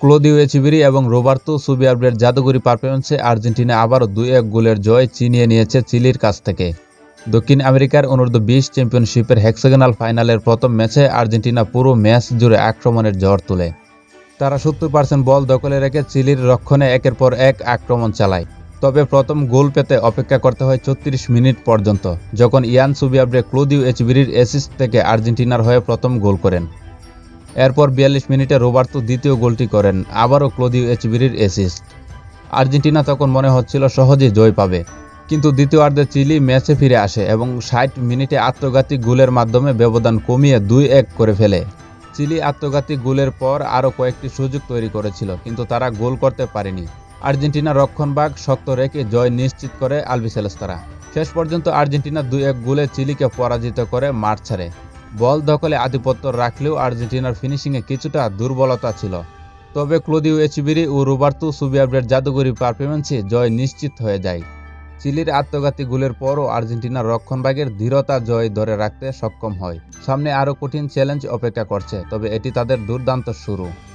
Claudio এচিবিরি এবং Roberto সুবিয়াব্রের জাদুঘরি পারফরমেন্সে Argentina আবারও দুই এক গোলের জয় চিনিয়ে নিয়েছে চিলির কাছ থেকে। দক্ষিণ আমেরিকার অনূর্ধ্ব বিশ চ্যাম্পিয়নশিপের হেক্সাগোনাল ফাইনালের প্রথম ম্যাচে আর্জেন্টিনা পুরো ম্যাচ জুড়ে আক্রমণের ঝড় তোলে। তারা সত্তর পার্সেন্ট বল দখলে রেখে চিলির রক্ষণে একের পর এক আক্রমণ চালায়। তবে প্রথম গোল পেতে অপেক্ষা করতে হয় ছত্রিশ মিনিট পর্যন্ত, যখন ইয়ান সুবিয়াব্রে ক্লোদিও এচবিরির অ্যাসিস্ট থেকে আর্জেন্টিনার হয়ে প্রথম গোল করেন। এরপর বিয়াল্লিশ মিনিটে রোবার্তো দ্বিতীয় গোলটি করেন। আবারও ক্লোদিও এচবিরির অ্যাসিস্ট আর্জেন্টিনা তখন মনে হচ্ছিল সহজেই জয় পাবে। কিন্তু দ্বিতীয়ার্ধে চিলি ম্যাচে ফিরে আসে এবং ষাট মিনিটে আত্মঘাতী গোলের মাধ্যমে ব্যবধান কমিয়ে দুই এক করে ফেলে। চিলি আত্মঘাতী গোলের পর আরও কয়েকটি সুযোগ তৈরি করেছিল, কিন্তু তারা গোল করতে পারেনি। আর্জেন্টিনা রক্ষণভাগ শক্ত রেখে জয় নিশ্চিত করে আলবিসেলেস্তারা শেষ পর্যন্ত আর্জেন্টিনা দুই এক গোলে চিলিকে পরাজিত করে মাঠ ছাড়ে। বল দখলে আধিপত্য রাখলেও আর্জেন্টিনার ফিনিশিংয়ে কিছুটা দুর্বলতা ছিল। তবে ক্লোদিও এচিবিরি ও রোবার্তো সুবিয়াব্রের জাদুগরি পারফরমেন্সে জয় নিশ্চিত হয়ে যায়। চিলির আত্মঘাতী গুলের পরও আর্জেন্টিনার রক্ষণভাগের ধীরতা জয় ধরে রাখতে সক্ষম হয়। সামনে আরও কঠিন চ্যালেঞ্জ অপেক্ষা করছে, তবে এটি তাদের দুর্দান্ত শুরু।